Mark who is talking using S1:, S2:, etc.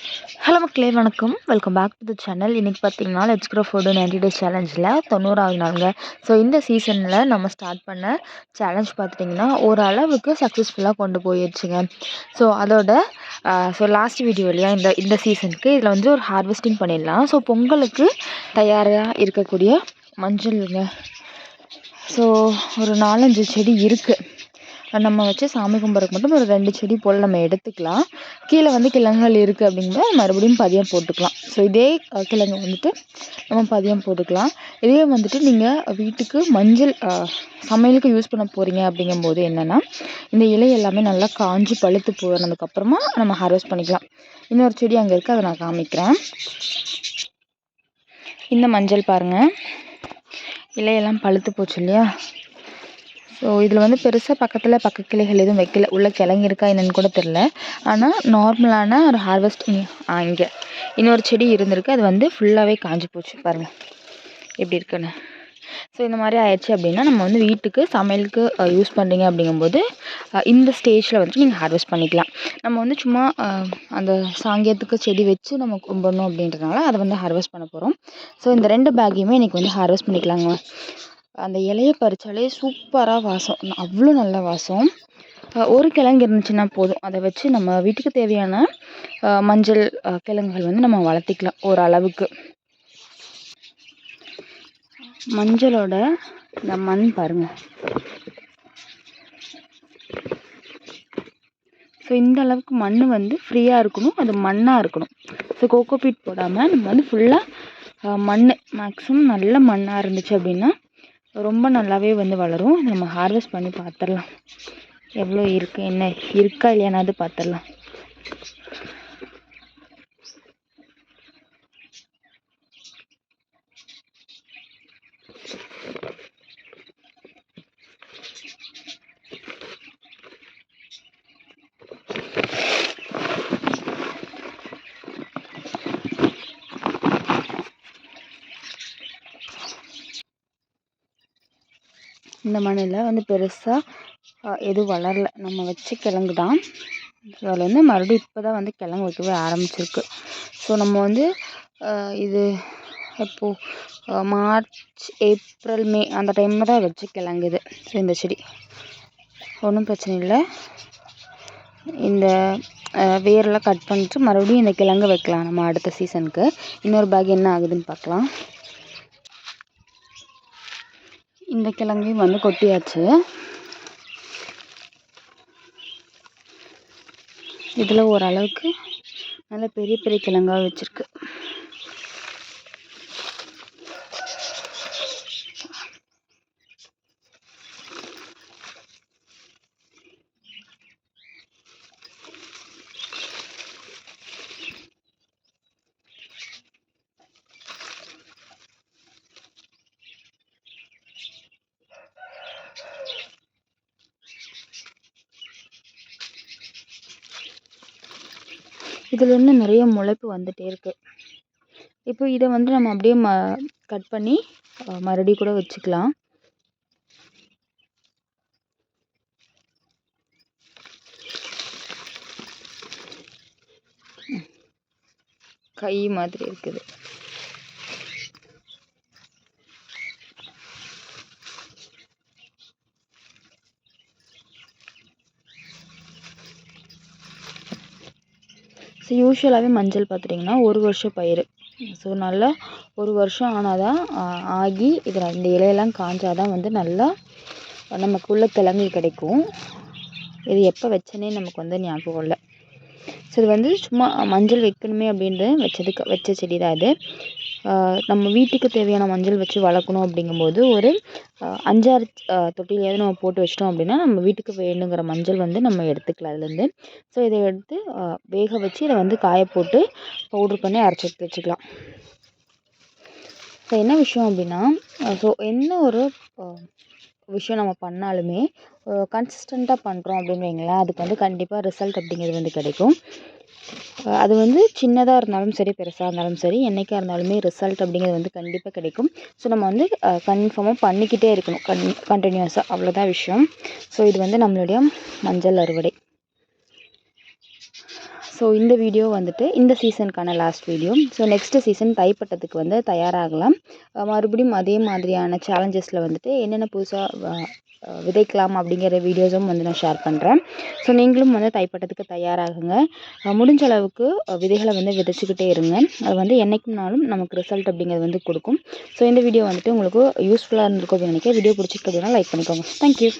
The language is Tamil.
S1: ஹலோ மக்களே வணக்கம். Welcome back to the channel இன்றைக்கி பார்த்தீங்கன்னா let's grow food ninety days சேலஞ்சில் தொண்ணூறாவது நாளுங்க. ஸோ இந்த சீசனில் நம்ம ஸ்டார்ட் பண்ண சேலஞ்ச் பார்த்துட்டிங்கன்னா ஓரளவுக்கு சக்ஸஸ்ஃபுல்லாக கொண்டு போயிடுச்சுங்க ஸோ அதோட ஸோ லாஸ்ட் வீடியோ இல்லையா இந்த இந்த சீசனுக்கு இதில் வந்து ஒரு ஹார்வெஸ்டிங் பண்ணிடலாம். ஸோ பொங்கலுக்கு தயாராக இருக்கக்கூடிய மஞ்சள்ங்க. ஸோ ஒரு நாலஞ்சு செடி இருக்குது நம்ம வச்சு சாமி கும்பிட்றதுக்கு மட்டும் ஒரு ரெண்டு செடி போல் நம்ம எடுத்துக்கலாம். கீழே வந்து கிழங்குகள் இருக்குது அப்படிங்கிற மறுபடியும் பதியம் போட்டுக்கலாம். ஸோ இதே கிழங்கு வந்துட்டு நம்ம பதியம் போட்டுக்கலாம். இதே வந்துட்டு நீங்கள் வீட்டுக்கு மஞ்சள் சமையலுக்கு யூஸ் பண்ண போகிறீங்க அப்படிங்கும்போது என்னென்னா இந்த இலை எல்லாமே நல்லா காஞ்சி பழுத்து போனதுக்கப்புறமா நம்ம ஹார்வெஸ்ட் பண்ணிக்கலாம். இன்னொரு செடி அங்கே இருக்குது அதை நான் காமிக்கிறேன். இந்த மஞ்சள் பாருங்கள் இலையெல்லாம் பழுத்து போச்சு இல்லையா? ஸோ இதில் வந்து பெருசாக பக்கத்தில் பக்க கிளைகள் எதுவும் வைக்கல. உள்ளே கிழங்கு இருக்கா என்னென்னு கூட தெரில ஆனால் நார்மலான ஒரு ஹார்வெஸ்ட் இங்கே இன்னொரு செடி இருந்திருக்கு. அது வந்து ஃபுல்லாகவே காஞ்சி போச்சு. பாருங்கள் எப்படி இருக்குன்னு. ஸோ இந்த மாதிரி ஆயிடுச்சு அப்படின்னா நம்ம வந்து வீட்டுக்கு சமையலுக்கு யூஸ் பண்ணுறீங்க அப்படிங்கும்போது இந்த ஸ்டேஜில் வந்துட்டு நீங்கள் ஹார்வெஸ்ட் பண்ணிக்கலாம். நம்ம வந்து சும்மா அந்த சாங்கியத்துக்கு செடி வச்சு நம்ம கும்பிடணும் அப்படின்றதுனால அதை வந்து ஹார்வெஸ்ட் பண்ண போகிறோம் ஸோ இந்த ரெண்டு பேக்கையுமே இன்றைக்கி வந்து ஹார்வெஸ்ட் பண்ணிக்கலாங்க. அந்த இலையை பறித்தாலே சூப்பராக வாசம். அவ்வளோ நல்ல வாசம். ஒரு கிழங்கு இருந்துச்சுன்னா போதும். அதை வச்சு நம்ம வீட்டுக்கு தேவையான மஞ்சள் கிழங்குகள் வந்து நம்ம வளர்த்திக்கலாம் ஓரளவுக்கு மஞ்சளோட இந்த மண் பாருங்கள் ஸோ இந்த அளவுக்கு மண் வந்து ஃப்ரீயாக இருக்கணும். அது மண்ணாக இருக்கணும். ஸோ கோகோபீட் போடாமல் நம்ம வந்து ஃபுல்லாக மண் மேக்ஸிமம் நல்ல மண்ணாக இருந்துச்சு அப்படின்னா ரொம்ப நல்லாவே வந்து வளரும். நம்ம ஹார்வெஸ்ட் பண்ணி பார்த்துடலாம் எவ்வளோ இருக்குது என்ன இருக்கா இல்லையானாவது பார்த்துடலாம் இந்த மண்ணில் வந்து பெருசாக எதுவும் வளரல. நம்ம வச்ச கிழங்கு தான். ஸோ அதில் வந்து மறுபடியும் இப்போ தான் வந்து கிழங்கு வைக்கவே ஆரம்பிச்சிருக்கு. ஸோ நம்ம வந்து இது எப்போது மார்ச் ஏப்ரல் மே அந்த டைமில் தான் வச்ச கிழங்கு இது. ஸோ இந்த செடி. ஒன்றும் பிரச்சனை இல்லை. இந்த வேரெல்லாம் கட் பண்ணிட்டு மறுபடியும் இந்த கிழங்கு வைக்கலாம் நம்ம அடுத்த சீசனுக்கு இன்னொரு பேக் என்ன ஆகுதுன்னு பார்க்கலாம். இந்த கிழங்கையும் வந்து கொட்டியாச்சு. இதில் ஓரளவுக்கு நல்ல பெரிய பெரிய கிழங்காக வச்சுருக்கு. இதில் நிறைய முளைப்பு வந்துகிட்டே இருக்குது இப்போ இதை வந்து நம்ம அப்படியே ம கட் பண்ணி மறுபடியும் கூட வச்சுக்கலாம். கை மாதிரி இருக்குது. ஸோ யூஸ்வலாகவே மஞ்சள் பார்த்துட்டிங்கன்னா ஒரு வருஷம் பயிர் ஸோ நல்லா ஒரு வருஷம் ஆனால் தான் ஆகி இதில் இந்த இலையெல்லாம் காஞ்சால் தான் வந்து நல்லா நமக்குள்ளே கிழங்கு கிடைக்கும். இது எப்போ வச்சேனே நமக்கு வந்து ஞாபகம் இல்லை. ஸோ இது வந்து சும்மா மஞ்சள் வைக்கணுமே அப்படின்ட்டு வச்சதுக்கு வச்ச செடி தான் இது. நம்ம வீட்டுக்கு தேவையான மஞ்சள் வச்சு வளர்க்கணும் அப்படிங்கும்போது ஒரு அஞ்சாறு தொட்டிலையாவது நம்ம போட்டு வச்சிட்டோம் அப்படின்னா நம்ம வீட்டுக்கு வேணுங்கிற மஞ்சள் வந்து நம்ம எடுத்துக்கலாம் அதுலேருந்து. ஸோ இதை எடுத்து வேக வச்சு இதை வந்து காய போட்டு பவுட்ரு பண்ணி அரைச்சி எடுத்து வச்சுக்கலாம். ஸோ என்ன விஷயம் அப்படின்னா ஸோ என்ன ஒரு விஷயம் நம்ம பண்ணாலுமே கன்சிஸ்டண்ட்டாக பண்ணுறோம் அப்படின்னு வைங்களேன் அதுக்கு வந்து கண்டிப்பாக ரிசல்ட் அப்படிங்கிறது வந்து கிடைக்கும். அது வந்து சின்னதாக இருந்தாலும் சரி பெருசாக இருந்தாலும் சரி என்றைக்கா இருந்தாலுமே ரிசல்ட் அப்படிங்கிறது வந்து கண்டிப்பாக கிடைக்கும். ஸோ நம்ம வந்து கன்ஃபார்மாக பண்ணிக்கிட்டே இருக்கணும் கன் கண்டினியூஸாக அவ்வளோதான் விஷயம். ஸோ இது வந்து நம்மளுடைய மஞ்சள் அறுவடை. ஸோ இந்த வீடியோ வந்துட்டு இந்த சீசனுக்கான last video so next season தைப்பட்டத்துக்கு வந்து தயாராகலாம். மறுபடியும் அதே மாதிரியான சேலஞ்சஸில் வந்துட்டு என்னென்ன புதுசாக விதைக்கலாம் அப்படிங்கிற வீடியோஸும் வந்து நான் ஷேர் பண்ணுறேன் ஸோ நீங்களும் வந்து தைப்பட்டத்துக்கு தயாராகுங்க. முடிஞ்ச அளவுக்கு விதைகளை வந்து விதைச்சிக்கிட்டே இருங்க. அது வந்து என்றைக்குனாலும் நமக்கு ரிசல்ட் அப்படிங்கிறது வந்து கொடுக்கும். ஸோ இந்த வீடியோ வந்துட்டு உங்களுக்கு யூஸ்ஃபுல்லாக இருந்திருக்கும் அப்படின்னு நினைக்க வீடியோ பிடிச்சிருக்கு அப்படின்னா லைக் பண்ணிக்கோங்க. தேங்க்யூ